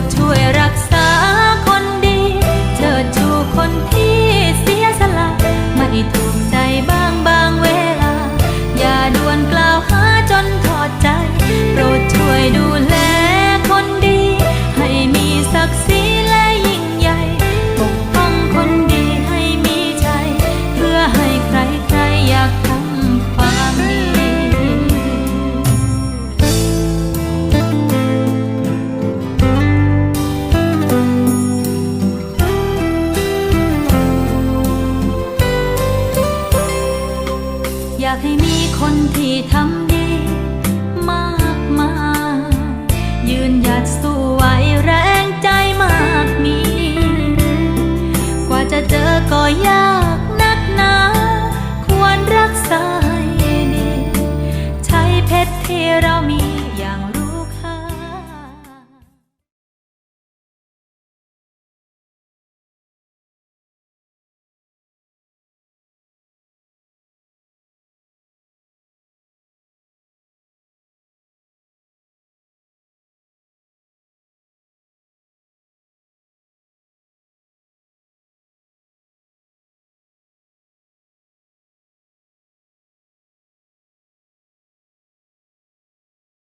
ดช่วย อยากให้มีคนที่ทำดีมากมายยืนหยัดสู้ไว้แรงใจมากมี กว่าจะเจอก็ยากนักหนา ควรรักษาให้ดี ใช้เพชรที่เรามี